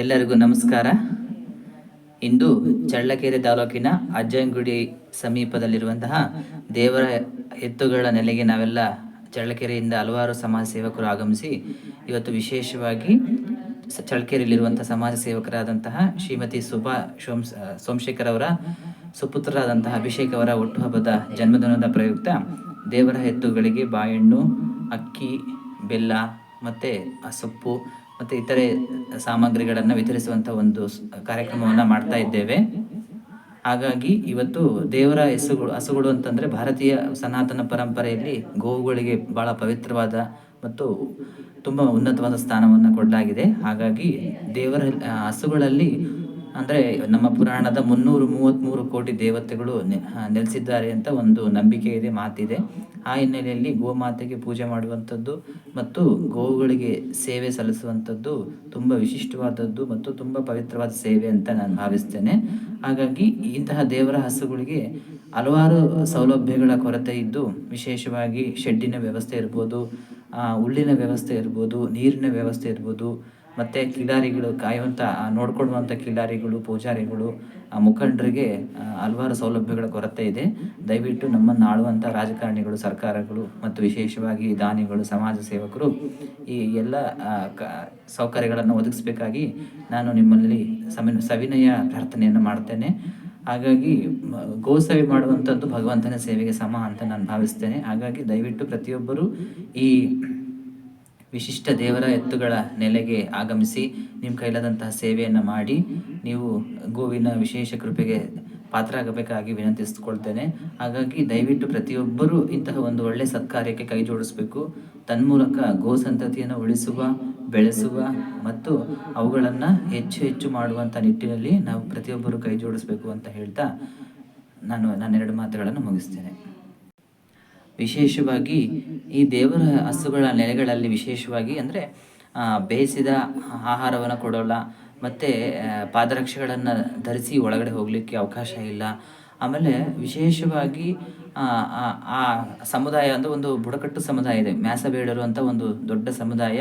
ಎಲ್ಲರಿಗೂ ನಮಸ್ಕಾರ. ಇಂದು ಚಳ್ಳಕೆರೆ ತಾಲೂಕಿನ ಅಜ್ಜಂಗುಡಿ ಸಮೀಪದಲ್ಲಿರುವಂತಹ ದೇವರ ಎತ್ತುಗಳ ನೆಲೆಗೆ ನಾವೆಲ್ಲ ಚಳ್ಳಕೆರೆಯಿಂದ ಹಲವಾರು ಸಮಾಜ ಸೇವಕರು ಆಗಮಿಸಿ ಇವತ್ತು ವಿಶೇಷವಾಗಿ ಚಳ್ಳಕೆರೆಯಲ್ಲಿರುವಂಥ ಸಮಾಜ ಸೇವಕರಾದಂತಹ ಶ್ರೀಮತಿ ಸುಭಾ ಸೋಮ್ ಸೋಮಶೇಖರ್ ಅವರ ಸುಪುತ್ರರಾದಂತಹ ಅಭಿಷೇಕ್ ಅವರ ಹುಟ್ಟುಹಬ್ಬದ ಜನ್ಮದಿನದ ಪ್ರಯುಕ್ತ ದೇವರ ಎತ್ತುಗಳಿಗೆ ಬಾಳೆಹಣ್ಣು ಅಕ್ಕಿ, ಬೆಲ್ಲ ಮತ್ತು ಸೊಪ್ಪು ಮತ್ತು ಇತರೆ ಸಾಮಗ್ರಿಗಳನ್ನು ವಿತರಿಸುವಂಥ ಒಂದು ಕಾರ್ಯಕ್ರಮವನ್ನು ಮಾಡ್ತಾ ಇದ್ದೇವೆ. ಹಾಗಾಗಿ ಇವತ್ತು ದೇವರ ಹೆಸುಗಳು ಹಸುಗಳು ಅಂತಂದರೆ ಭಾರತೀಯ ಸನಾತನ ಪರಂಪರೆಯಲ್ಲಿ ಗೋವುಗಳಿಗೆ ಭಾಳ ಪವಿತ್ರವಾದ ಮತ್ತು ತುಂಬ ಉನ್ನತವಾದ ಸ್ಥಾನವನ್ನು ಕೊಡಲಾಗಿದೆ. ಹಾಗಾಗಿ ದೇವರ ಹಸುಗಳಲ್ಲಿ ಅಂದರೆ ನಮ್ಮ ಪುರಾಣದ ಮುನ್ನೂರು ಮೂವತ್ತ್ಮೂರು ಕೋಟಿ ದೇವತೆಗಳು ನೆಲೆಸಿದ್ದಾರೆ ಅಂತ ಒಂದು ನಂಬಿಕೆ ಇದೆ, ಮಾತಿದೆ. ಆ ಹಿನ್ನೆಲೆಯಲ್ಲಿ ಗೋಮಾತೆಗೆ ಪೂಜೆ ಮಾಡುವಂಥದ್ದು ಮತ್ತು ಗೋವುಗಳಿಗೆ ಸೇವೆ ಸಲ್ಲಿಸುವಂಥದ್ದು ತುಂಬ ವಿಶಿಷ್ಟವಾದದ್ದು ಮತ್ತು ತುಂಬ ಪವಿತ್ರವಾದ ಸೇವೆ ಅಂತ ನಾನು ಭಾವಿಸ್ತೇನೆ. ಹಾಗಾಗಿ ಇಂತಹ ದೇವರ ಹಸುಗಳಿಗೆ ಹಲವಾರು ಸೌಲಭ್ಯಗಳ ಕೊರತೆ ಇದ್ದು ವಿಶೇಷವಾಗಿ ಶೆಡ್ಡಿನ ವ್ಯವಸ್ಥೆ ಇರ್ಬೋದು ಉಳ್ಳಿನ ವ್ಯವಸ್ಥೆ ಇರ್ಬೋದು, ನೀರಿನ ವ್ಯವಸ್ಥೆ ಇರ್ಬೋದು ಮತ್ತು ಕಿಲಾರಿಗಳು ಕಾಯುವಂಥ ನೋಡ್ಕೊಳ್ಳುವಂಥ ಕಿಲಾರಿಗಳು ಪೂಜಾರಿಗಳು ಮುಖಂಡರಿಗೆ ಹಲವಾರು ಸೌಲಭ್ಯಗಳ ಕೊರತೆ ಇದೆ. ದಯವಿಟ್ಟು ನಮ್ಮನ್ನು ಆಳುವಂಥ ರಾಜಕಾರಣಿಗಳು, ಸರ್ಕಾರಗಳು ಮತ್ತು ವಿಶೇಷವಾಗಿ ದಾನಿಗಳು, ಸಮಾಜ ಸೇವಕರು ಈ ಎಲ್ಲ ಕ, ಸೌಕರ್ಯಗಳನ್ನು ಒದಗಿಸಬೇಕಾಗಿ ನಾನು ನಿಮ್ಮಲ್ಲಿ ಸಮ ಸವಿನಯ ಪ್ರಾರ್ಥನೆಯನ್ನು ಮಾಡ್ತೇನೆ. ಹಾಗಾಗಿ ಗೋಸವಿ ಗೋಸೇವೆ ಮಾಡುವಂಥದ್ದು ಭಗವಂತನ ಸೇವೆಗೆ ಸಮ ಅಂತ ನಾನು ಭಾವಿಸ್ತೇನೆ. ಹಾಗಾಗಿ ದಯವಿಟ್ಟು ಪ್ರತಿಯೊಬ್ಬರು ಈ ವಿಶಿಷ್ಟ ದೇವರ ಎತ್ತುಗಳ ನೆಲೆಗೆ ಆಗಮಿಸಿ ನಿಮ್ಮ ಕೈಲಾದಂತಹ ಸೇವೆಯನ್ನು ಮಾಡಿ ನೀವು ಗೋವಿನ ವಿಶೇಷ ಕೃಪೆಗೆ ಪಾತ್ರ ಆಗಬೇಕಾಗಿ ವಿನಂತಿಸಿಕೊಳ್ತೇನೆ. ಹಾಗಾಗಿ ದಯವಿಟ್ಟು ಪ್ರತಿಯೊಬ್ಬರೂ ಇಂತಹ ಒಂದು ಒಳ್ಳೆಯ ಸತ್ಕಾರ್ಯಕ್ಕೆ ಕೈ ಜೋಡಿಸಬೇಕು. ತನ್ಮೂಲಕ ಗೋ ಸಂತತಿಯನ್ನು ಉಳಿಸುವ, ಬೆಳೆಸುವ ಮತ್ತು ಅವುಗಳನ್ನು ಹೆಚ್ಚು ಹೆಚ್ಚು ಮಾಡುವಂಥ ನಿಟ್ಟಿನಲ್ಲಿ ನಾವು ಪ್ರತಿಯೊಬ್ಬರು ಕೈ ಜೋಡಿಸಬೇಕು ಅಂತ ಹೇಳ್ತಾ ನಾನು ನನ್ನೆರಡು ಮಾತುಗಳನ್ನು ಮುಗಿಸ್ತೇನೆ. ವಿಶೇಷವಾಗಿ ಈ ದೇವರ ಹಸುಗಳ ನೆಲೆಗಳಲ್ಲಿ ವಿಶೇಷವಾಗಿ ಅಂದರೆ ಬೇಯಿಸಿದ ಆಹಾರವನ್ನು ಕೊಡೋಲ್ಲ, ಮತ್ತು ಪಾದರಕ್ಷೆಗಳನ್ನು ಧರಿಸಿ ಒಳಗಡೆ ಹೋಗಲಿಕ್ಕೆ ಅವಕಾಶ ಇಲ್ಲ. ಆಮೇಲೆ ವಿಶೇಷವಾಗಿ ಆ, ಸಮುದಾಯ ಅಂದರೆ ಒಂದು ಬುಡಕಟ್ಟು ಸಮುದಾಯ ಇದೆ. ಮ್ಯಾಸಬೇಡರು ಅಂತ ಒಂದು ದೊಡ್ಡ ಸಮುದಾಯ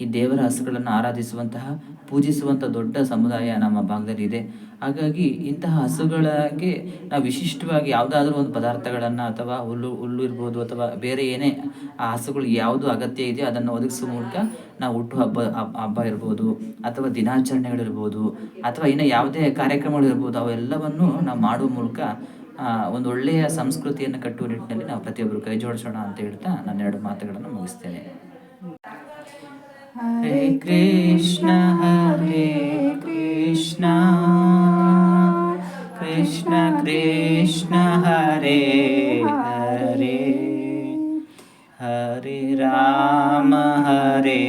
ಈ ದೇವರ ಹಸುಗಳನ್ನು ಆರಾಧಿಸುವಂತಹ ಪೂಜಿಸುವಂಥ ದೊಡ್ಡ ಸಮುದಾಯ ನಮ್ಮ ಭಾಗದಲ್ಲಿ ಇದೆ. ಹಾಗಾಗಿ ಇಂತಹ ಹಸುಗಳಿಗೆ ನಾವು ವಿಶಿಷ್ಟವಾಗಿ ಯಾವುದಾದ್ರೂ ಒಂದು ಪದಾರ್ಥಗಳನ್ನು ಅಥವಾ ಹುಲ್ಲು ಹುಲ್ಲು ಇರ್ಬೋದು ಅಥವಾ ಬೇರೆ ಏನೇ ಆ ಹಸುಗಳಿಗೆ ಯಾವುದು ಅಗತ್ಯ ಇದೆಯೋ ಅದನ್ನು ಒದಗಿಸುವ ಮೂಲಕ ನಾವು ಹುಟ್ಟು ಹಬ್ಬ ಹಬ್ಬ ಇರ್ಬೋದು ಅಥವಾ ದಿನಾಚರಣೆಗಳಿರ್ಬೋದು ಅಥವಾ ಇನ್ನು ಯಾವುದೇ ಕಾರ್ಯಕ್ರಮಗಳಿರ್ಬೋದು ಅವೆಲ್ಲವನ್ನು ನಾವು ಮಾಡುವ ಮೂಲಕ ಒಂದು ಒಳ್ಳೆಯ ಸಂಸ್ಕೃತಿಯನ್ನು ಕಟ್ಟುವ ನಿಟ್ಟಿನಲ್ಲಿ ನಾವು ಪ್ರತಿಯೊಬ್ಬರು ಕೈ ಜೋಡಿಸೋಣ ಅಂತ ಹೇಳ್ತಾ ನನ್ನ ಎರಡು ಮಾತುಗಳನ್ನು ಮುಗಿಸ್ತೇನೆ. ಹರೇ ಕೃಷ್ಣ ಹರೇ ಕೃಷ್ಣ ಕೃಷ್ಣ ಕೃಷ್ಣ, ಹರೇ ಹರೇ ಹರೇ ರಾಮ, ಹರೇ